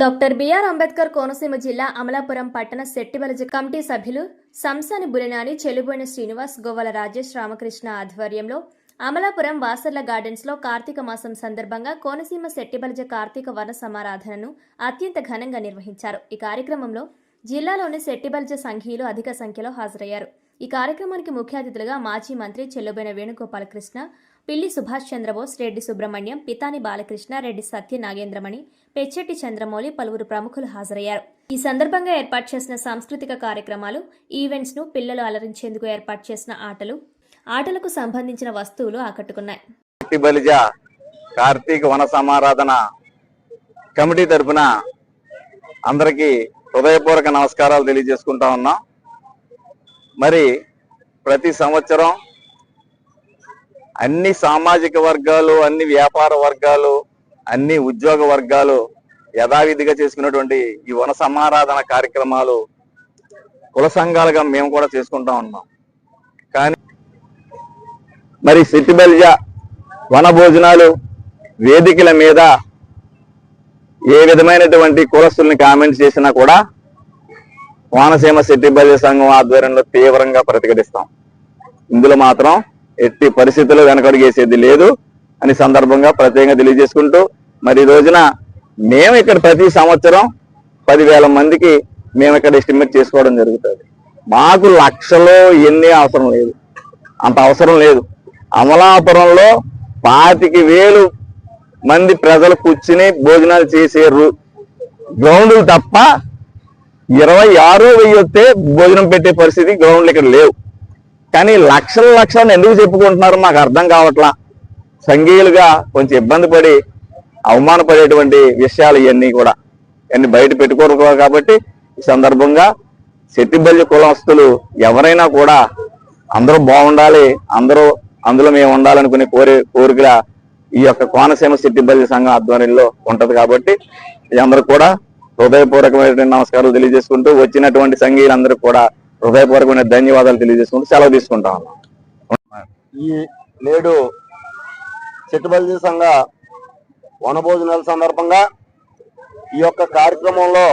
Doctor BR Ambedkar Konaseema జిల్లా అమలాపురం పట్టణ శెట్టివలజ committee సభ్యులు సంసాని బులినాని చెలుబోయిన శ్రీనివాస్ గోవల రాజేష్ రామకృష్ణ ఆధ్వర్యంలో అమలాపురం వాసర్ల గార్డెన్స్లో కార్తీక మాసం సందర్భంగా కోనసీమ శెట్టిబలజ కార్తీక వన సమారాధనను అత్యంత ఘనంగా నిర్వహించారు. ఈ కార్యక్రమంలో జిల్లాలోని శెట్టిబలజ సంఘీయులు అధిక సంఖ్యలో హాజరయ్యారు. ఈ కార్యక్రమానికి ముఖ్య అతిథులుగా మాజీ మంత్రి చెల్లుబైన వేణుగోపాలకృష్ణ పిల్లి సుభాష్ చంద్రబోస్ రెడ్డి సుబ్రహ్మణ్యం పితాని బాలకృష్ణ రెడ్డి సత్య నాగేంద్రమణి పెచ్చెట్టి చంద్రమౌళి పలువురు ప్రముఖులు హాజరయ్యారు. ఈ సందర్భంగా ఏర్పాటు చేసిన సాంస్కృతిక కార్యక్రమాలు ఈవెంట్స్ను పిల్లలు అలరించేందుకు ఏర్పాటు చేసిన ఆటలు ఆటలకు సంబంధించిన వస్తువులు ఆకట్టుకున్నాయి. బలిజ కార్తీక వన సమారాధన కమిటీ తరపున అందరికీ హృదయపూర్వక నమస్కారాలు తెలియజేసుకుంటా ఉన్నాం. మరి ప్రతి సంవత్సరం అన్ని సామాజిక వర్గాలు అన్ని వ్యాపార వర్గాలు అన్ని ఉద్యోగ వర్గాలు యథావిధిగా చేసుకున్నటువంటి ఈ వన సమారాధన కార్యక్రమాలు కుల సంఘాలుగా మేము కూడా చేసుకుంటా ఉన్నాం. కానీ మరి సిట్టిబెల్జ వన భోజనాలు వేదికల మీద ఏ విధమైనటువంటి కులస్తుల్ని కామెంట్స్ చేసినా కూడా కోనసీమ సిట్టిబెల్జ సంఘం ఆధ్వర్యంలో తీవ్రంగా ప్రతిఘటిస్తాం. ఇందులో మాత్రం ఎట్టి పరిస్థితుల్లో వెనకడుగేసేది లేదు అని సందర్భంగా ప్రత్యేకంగా తెలియజేసుకుంటూ మరి ఈ రోజున మేము ఇక్కడ ప్రతి సంవత్సరం పదివేల మందికి మేము ఇక్కడ ఎస్టిమేట్ చేసుకోవడం జరుగుతుంది. మాకు లక్షలో ఎన్ని అవసరం లేదు. అంత అవసరం లేదు. అమలాపురంలో పాతికి వేలు మంది ప్రజలు కూర్చుని భోజనాలు చేసే గ్రౌండ్లు తప్ప ఇరవై ఆరో వెయ్యి వస్తే భోజనం పెట్టే పరిస్థితి గ్రౌండ్లు ఇక్కడ లేవు. కానీ లక్షల లక్షలను ఎందుకు చెప్పుకుంటున్నారు? మాకు అర్థం కావట్లా. సంఘీయులుగా కొంచెం ఇబ్బంది పడి అవమానపడేటువంటి విషయాలు ఇవన్నీ కూడా. ఇవన్నీ బయట పెట్టుకోరు కాబట్టి ఈ సందర్భంగా శెట్టిబల్లి కులస్తులు ఎవరైనా కూడా అందరూ బాగుండాలి అందరూ అందులో మేము ఉండాలనుకునే కోరి కోరిక ఈ యొక్క కోనసీమ శెట్టిబల్లి సంఘం ఆధ్వర్యంలో ఉంటది కాబట్టి అందరూ కూడా హృదయపూర్వకమైన నమస్కారాలు తెలియజేసుకుంటూ వచ్చినటువంటి సంఘీయులందరూ కూడా హృదయపూర్వకమైన ధన్యవాదాలు తెలియజేసుకుంటూ సెలవు తీసుకుంటా ఈ నేడు చెట్టుబల్జీ సంఘ వనభోజనాల సందర్భంగా ఈ యొక్క కార్యక్రమంలో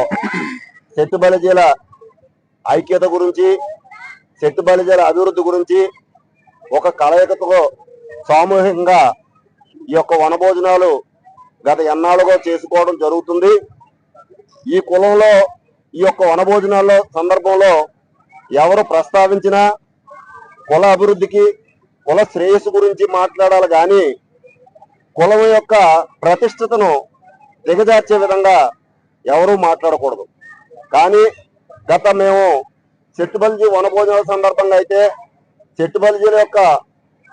చెట్టు బలిజీల ఐక్యత గురించి చెట్టు బలిజీల అభివృద్ధి గురించి ఒక కలయికతో సామూహికంగా ఈ యొక్క వనభోజనాలు గత ఎన్నాళ్ళుగా చేసుకోవడం జరుగుతుంది. ఈ కులంలో ఈ యొక్క వనభోజనాల్లో సందర్భంలో ఎవరు ప్రస్తావించినా కుల అభివృద్ధికి కుల శ్రేయస్సు గురించి మాట్లాడాలి కానీ కులం యొక్క ప్రతిష్టతను దిగజార్చే విధంగా ఎవరూ మాట్లాడకూడదు. కానీ గత మేము చెట్టుబల్జీ వనభోజనాల సందర్భంగా అయితే చెట్టుబల్జీల యొక్క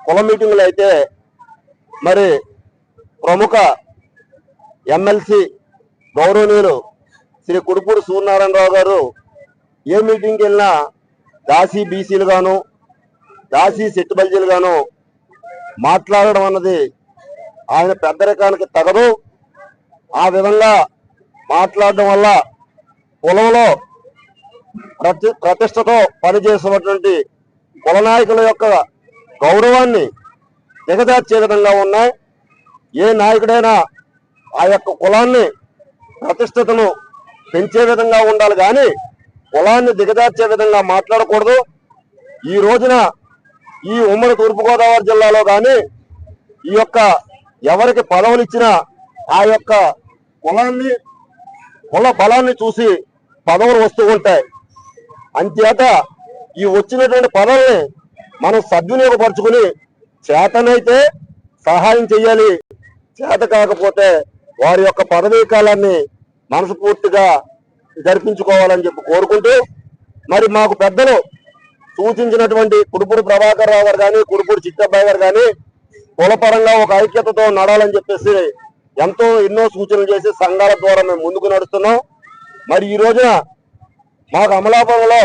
కుల మీటింగులు అయితే మరి ప్రముఖ ఎమ్మెల్సీ గౌరవనీయులు శ్రీ కుడుపూడి సూర్యనారాయణరావు గారు ఏ మీటింగ్కి వెళ్ళినా దాసీ బీసీలు గాను దాసీ సెట్టుబల్జీలు గాను మాట్లాడడం అన్నది ఆయన పెద్దరికానికి తగదు. ఆ విధంగా మాట్లాడడం వల్ల కులంలో ప్రతి ప్రతిష్టతో పనిచేసినటువంటి కుల నాయకుల యొక్క గౌరవాన్ని దిగదార్చే విధంగా ఉన్నాయి. ఏ నాయకుడైనా ఆ యొక్క కులాన్ని ప్రతిష్టతను పెంచే విధంగా ఉండాలి. కానీ కులాన్ని దిగజార్చే విధంగా మాట్లాడకూడదు. ఈ రోజున ఈ ఉమ్మడి తూర్పుగోదావరి జిల్లాలో కానీ ఈ యొక్క ఎవరికి పదవులు ఇచ్చినా ఆ యొక్క కులాన్ని కుల బలాన్ని చూసి పదవులు వస్తూ ఉంటాయి. అంచేత ఈ వచ్చినటువంటి పదవుల్ని మనం సద్వినియోగపరుచుకుని చేతనైతే సహాయం చేయాలి. చేత కాకపోతే వారి యొక్క పదవీ కాలాన్ని మనస్ఫూర్తిగా జరిపించుకోవాలని చెప్పి కోరుకుంటూ మరి మాకు పెద్దలు సూచించినటువంటి కుడుపూడి ప్రభాకర్ రావు గారు కానీ కుడుపూడి చిట్టబ్బాయి గారు కానీ కులపరంగా ఒక ఐక్యతతో నడాలని చెప్పేసి ఎంతో ఎన్నో సూచనలు చేసి సంఘాల ద్వారా మేము ముందుకు నడుస్తున్నాం. మరి ఈ రోజున మాకు అమలాపురంలో